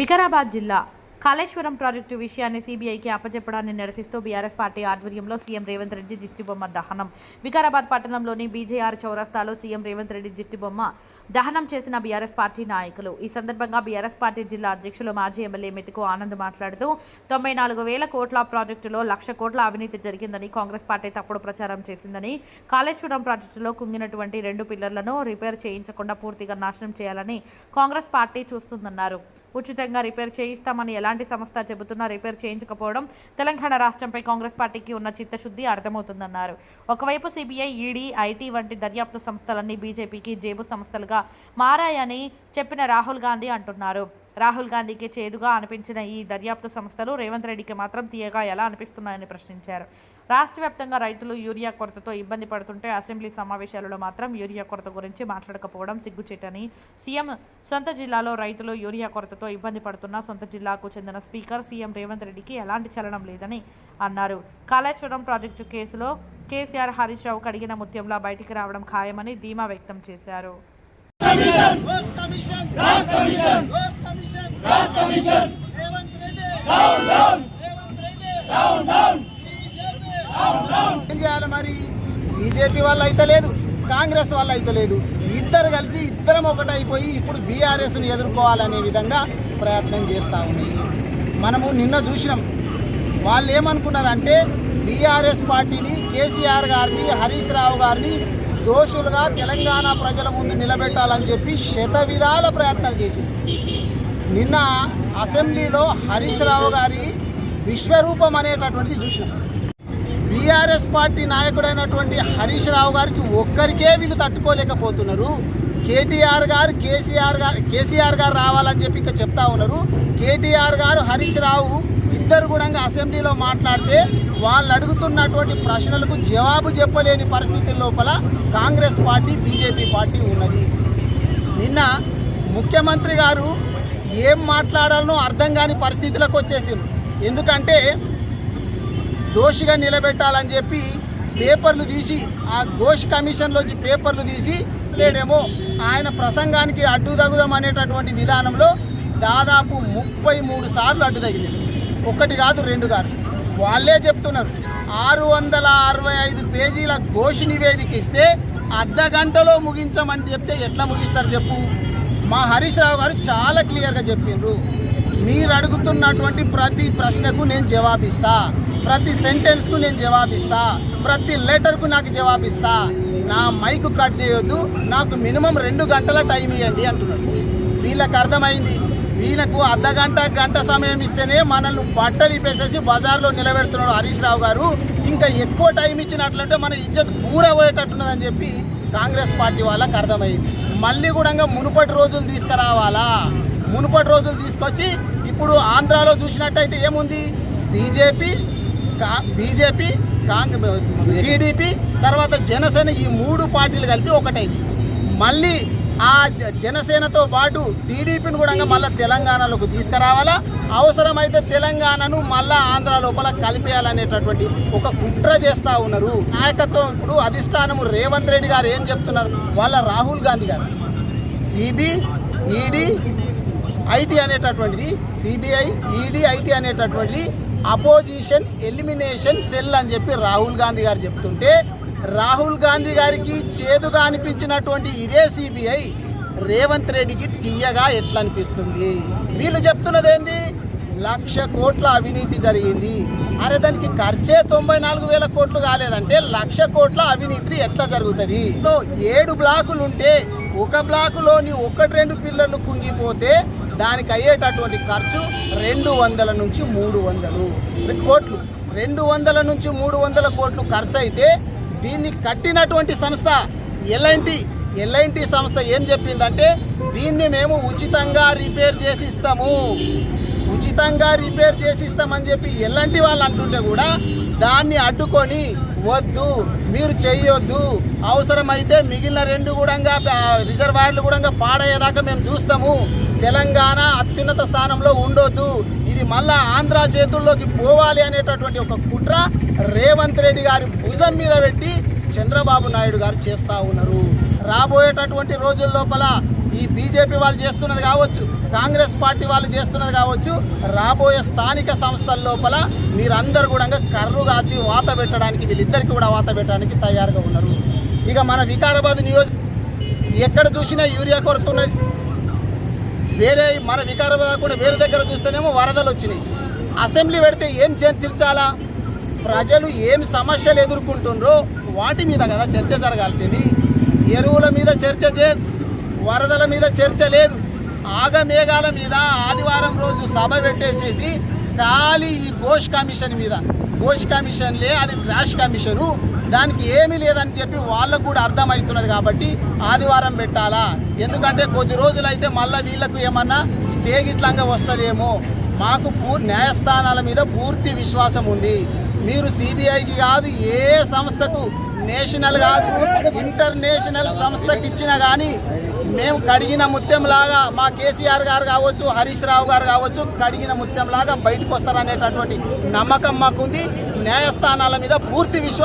వికారాబాద్ జిల్లా కాళేశ్వరం ప్రాజెక్టు విషయాన్ని సీబీఐకి అప్పచెప్పడాన్ని నిరసిస్తూ బీఆర్ఎస్ పార్టీ ఆధ్వర్యంలో సీఎం రేవంత్ రెడ్డి దిష్టిబొమ్మ దహనం. వికారాబాద్ పట్టణంలోని బీజేఆర్ చౌరస్తాలో సీఎం రేవంత్ రెడ్డి దిష్టిబొమ్మ దహనం చేసిన బీఆర్ఎస్ పార్టీ నాయకులు. ఈ సందర్భంగా బీఆర్ఎస్ పార్టీ జిల్లా అధ్యక్షులు మాజీ ఎమ్మెల్యే మెతుకు ఆనంద్ మాట్లాడుతూ తొంభై నాలుగు వేల కోట్ల ప్రాజెక్టులో లక్ష కోట్ల అవినీతి జరిగిందని కాంగ్రెస్ పార్టీ తప్పుడు ప్రచారం చేసిందని కాళేశ్వరం ప్రాజెక్టులో కుంగినటువంటి రెండు పిల్లర్లను రిపేర్ చేయించకుండా పూర్తిగా నాశనం చేయాలని కాంగ్రెస్ పార్టీ చూస్తుందన్నారు. ఉచితంగా రిపేర్ చేయిస్తామని ఎలాంటి సంస్థ చెబుతున్నా రిపేర్ చేయించకపోవడం తెలంగాణ రాష్ట్రంపై కాంగ్రెస్ పార్టీకి ఉన్న చిత్తశుద్ధి అర్థమవుతుందన్నారు. ఒకవైపు సిబిఐ ఈడీ ఐటీ వంటి దర్యాప్తు సంస్థలన్నీ బీజేపీకి జేబు సంస్థలుగా మారాయని చెప్పిన రాహుల్ గాంధీ అంటున్నారు. రాహుల్ గాంధీకి చేదుగా అనిపించిన ఈ దర్యాప్తు సంస్థలు రేవంత్ రెడ్డికి మాత్రం తీయగా ఎలా అనిపిస్తున్నాయని ప్రశ్నించారు. రాష్ట్ర వ్యాప్తంగా రైతులు యూరియా కొరతతో ఇబ్బంది పడుతుంటే అసెంబ్లీ సమావేశాలలో మాత్రం యూరియా కొరత గురించి మాట్లాడకపోవడం సిగ్గుచేటని సీఎం సొంత జిల్లాలో రైతులు యూరియా కొరతతో ఇబ్బంది పడుతున్న సొంత జిల్లాకు చెందిన స్పీకర్ సీఎం రేవంత్ రెడ్డికి ఎలాంటి చలనం లేదని అన్నారు. కాళేశ్వరం ప్రాజెక్టు కేసులో కేసీఆర్ హరీష్ రావు కడిగిన ముత్యంలా బయటికి రావడం ఖాయమని ధీమా వ్యక్తం చేశారు. Commission. Down down down down down down ఏం చేయాలి మరి? బీజేపీ వల్ల అయితే లేదు కాంగ్రెస్ వల్ల అయితే లేదు. ఇద్దరు కలిసి ఇద్దరం ఒకటైపోయి ఇప్పుడు బీఆర్ఎస్ను ఎదుర్కోవాలనే విధంగా ప్రయత్నం చేస్తూ ఉన్నాయి మనము నిన్న చూసినాం. వాళ్ళు ఏమనుకున్నారంటే బీఆర్ఎస్ పార్టీని కేసీఆర్ గారిని హరీష్ రావు గారిని దోషులుగా తెలంగాణ ప్రజల ముందు నిలబెట్టాలని చెప్పి శత విధాల ప్రయత్నాలు చేసింది. నిన్న అసెంబ్లీలో హరీష్ రావు గారి విశ్వరూపం అనేటటువంటిది చూసాం బీఆర్ఎస్ పార్టీ నాయకుడైనటువంటి హరీష్ రావు గారికి ఒక్కరికే వీళ్ళు తట్టుకోలేకపోతున్నారు. కేటీఆర్ గారు కేసీఆర్ గారు కేసీఆర్ గారు రావాలని చెప్పి ఇంకా చెప్తా ఉన్నారు. కేటీఆర్ గారు హరీష్ రావు ఇద్దరు కూడా అసెంబ్లీలో మాట్లాడితే వాళ్ళు అడుగుతున్నటువంటి ప్రశ్నలకు జవాబు చెప్పలేని పరిస్థితి లోపల కాంగ్రెస్ పార్టీ బీజేపీ పార్టీ ఉన్నది. నిన్న ముఖ్యమంత్రి గారు ఏం మాట్లాడాలనో అర్థం కాని పరిస్థితులకు వచ్చేసింది ఎందుకంటే దోషిగా నిలబెట్టాలని చెప్పి పేపర్లు తీసి ఆ ఘోష్ కమిషన్లోంచి పేపర్లు తీసి లేడేమో ఆయన ప్రసంగానికి అడ్డు తగుదాం అనేటటువంటి విధానంలో దాదాపు ముప్పై మూడు సార్లు అడ్డు తగిలింది ఒకటి కాదు రెండు కాదు. వాళ్ళే చెప్తున్నారు. ఆరు వందల అరవై ఐదు పేజీల ఘోష్ నివేదిక ఇస్తే అర్ధ గంటలో ముగించమని చెప్తే ఎట్లా ముగిస్తారు చెప్పు? మా హరీష్ రావు గారు చాలా క్లియర్గా చెప్పిండ్రు. మీరు అడుగుతున్నటువంటి ప్రతి ప్రశ్నకు నేను జవాబిస్తా. ప్రతి సెంటెన్స్కు నేను జవాబిస్తా. ప్రతి లెటర్కు నాకు జవాబిస్తా. నా మైకు కట్ చేయొద్దు. నాకు మినిమం రెండు గంటల టైం ఇవ్వండి అంటున్నాడు. వీళ్ళకి అర్థమైంది? వీళ్ళకు అర్ధ గంట గంట సమయం ఇస్తేనే మనల్ని బట్టలు ఇప్పేసేసి బజార్లో నిలబెడుతున్నాడు హరీష్ రావు గారు. ఇంకా ఎక్కువ టైం ఇచ్చినట్లంటే మన ఇజ్జత్ పూర పోయేటట్టున్నదని చెప్పి కాంగ్రెస్ పార్టీ వాళ్ళకి అర్థమైంది. మళ్ళీ కూడా మునుపటి రోజులు తీసుకురావాలా? మునుపటి రోజులు తీసుకొచ్చి ఇప్పుడు ఆంధ్రాలో చూసినట్టయితే ఏముంది? బీజేపీ కా బీజేపీ కాంగ్రెస్ టీడీపీ తర్వాత జనసేన ఈ మూడు పార్టీలు కలిపి ఒకటైంది మళ్ళీ ఆ జ- జనసేనతో పాటు టీడీపీని కూడా మళ్ళీ తెలంగాణలోకి తీసుకురావాలా? అవసరమైతే తెలంగాణను మళ్ళా ఆంధ్ర లోపల కలిపేయాలనేటటువంటి ఒక కుట్ర చేస్తూ ఉన్నారు. నాయకత్వం ఇప్పుడు అధిష్టానము రేవంత్ రెడ్డి గారు ఏం చెప్తున్నారు? వాళ్ళ రాహుల్ గాంధీ గారు. సిబి ఈడీ ఐటీ అనేటటువంటిది సిబిఐ ఈడీ ఐటీ అనేటటువంటిది అపోజిషన్ ఎలిమినేషన్ సెల్ అని చెప్పి రాహుల్ గాంధీ గారు చెప్తుంటే రాహుల్ గాంధీ గారికి చేదుగా అనిపించినటువంటి ఇదే సిబిఐ రేవంత్ రెడ్డికి తీయగా ఎట్లా అనిపిస్తుంది వీళ్ళు చెప్తున్నది ఏంది లక్ష కోట్ల అవినీతి జరిగింది. అరే దానికి ఖర్చే తొంభై నాలుగు వేల కోట్లు కాలేదంటే లక్ష కోట్ల అవినీతి ఎట్లా జరుగుతుంది? సో ఏడు బ్లాకులు ఉంటే ఒక బ్లాకులోని ఒకటి రెండు పిల్లర్లు కుంగిపోతే దానికి అయ్యేటటువంటి ఖర్చు రెండు వందల నుంచి మూడు వందలు కోట్లు. రెండు వందల నుంచి మూడు వందల కోట్లు ఖర్చు అయితే దీన్ని కట్టినటువంటి సంస్థ ఎల్ఐంటి ఎల్ఐంటి సంస్థ ఏం చెప్పిందంటే దీన్ని మేము ఉచితంగా రిపేర్ చేసి ఇస్తాము ఉచితంగా రిపేర్ చేసి ఇస్తామని చెప్పి ఎలాంటి వాళ్ళు అంటుంటే కూడా దాన్ని అడ్డుకొని వద్దు మీరు చేయొద్దు. అవసరమైతే మిగిలిన రెండు కూడా రిజర్వాయర్లు కూడా పాడయ్యేదాకా మేము చూస్తాము. తెలంగాణ అత్యున్నత స్థానంలో ఉండొద్దు. ఇది మళ్ళా ఆంధ్ర చేతుల్లోకి పోవాలి అనేటటువంటి ఒక కుట్ర రేవంత్ రెడ్డి గారి భుజం మీద పెట్టి చంద్రబాబు నాయుడు గారు చేస్తూ ఉన్నారు. రాబోయేటటువంటి రోజుల లోపల ఈ బీజేపీ వాళ్ళు చేస్తున్నది కావచ్చు కాంగ్రెస్ పార్టీ వాళ్ళు చేస్తున్నది కావచ్చు రాబోయే స్థానిక సంస్థల లోపల మీరందరూ కూడా కర్రు కాచి వాత పెట్టడానికి వీళ్ళిద్దరికి కూడా వాత పెట్టడానికి తయారుగా ఉన్నారు. ఇక మన వికారాబాద్ నియోజక ఎక్కడ చూసినా యూరియా కొరత ఉన్నది. వేరే మన వికారాబాద్ కూడా వేరే దగ్గర చూస్తేనేమో వరదలు వచ్చినాయి. అసెంబ్లీ పెడితే ఏం చర్చించాలా ప్రజలు ఏం సమస్యలు ఎదుర్కొంటుండ్రో వాటి మీద కదా చర్చ జరగాల్సింది. ఎరువుల మీద చర్చ చే వరదల మీద చర్చ లేదు. ఆగమేఘాల మీద ఆదివారం రోజు సభ పెట్టేసేసి ఖాళీ ఈ ఘోష్ కమిషన్ మీద. ఘోష్ కమిషన్లే అది ట్రాష్ కమిషను. దానికి ఏమీ లేదని చెప్పి వాళ్ళకు కూడా అర్థమవుతున్నది కాబట్టి ఆదివారం పెట్టాలా? ఎందుకంటే కొద్ది రోజులైతే మళ్ళీ వీళ్ళకు ఏమన్నా స్టే గిట్లంగా వస్తుందేమో. మాకు పూర్ న్యాయస్థానాల మీద పూర్తి విశ్వాసం ఉంది. మీరు సిబిఐకి కాదు ఏ సంస్థకు నేషనల్ కాదు ఇంటర్నేషనల్ సంస్థకి ఇచ్చినా కానీ మేము కడిగిన ముత్యంలాగా మా కేసీఆర్ గారు కావచ్చు హరీష్ రావు గారు కావచ్చు కడిగిన ముత్యంలాగా బయటకు వస్తారనేటటువంటి నమ్మకం మాకుంది. న్యాయస్థానాల మీద పూర్తి విశ్వాసం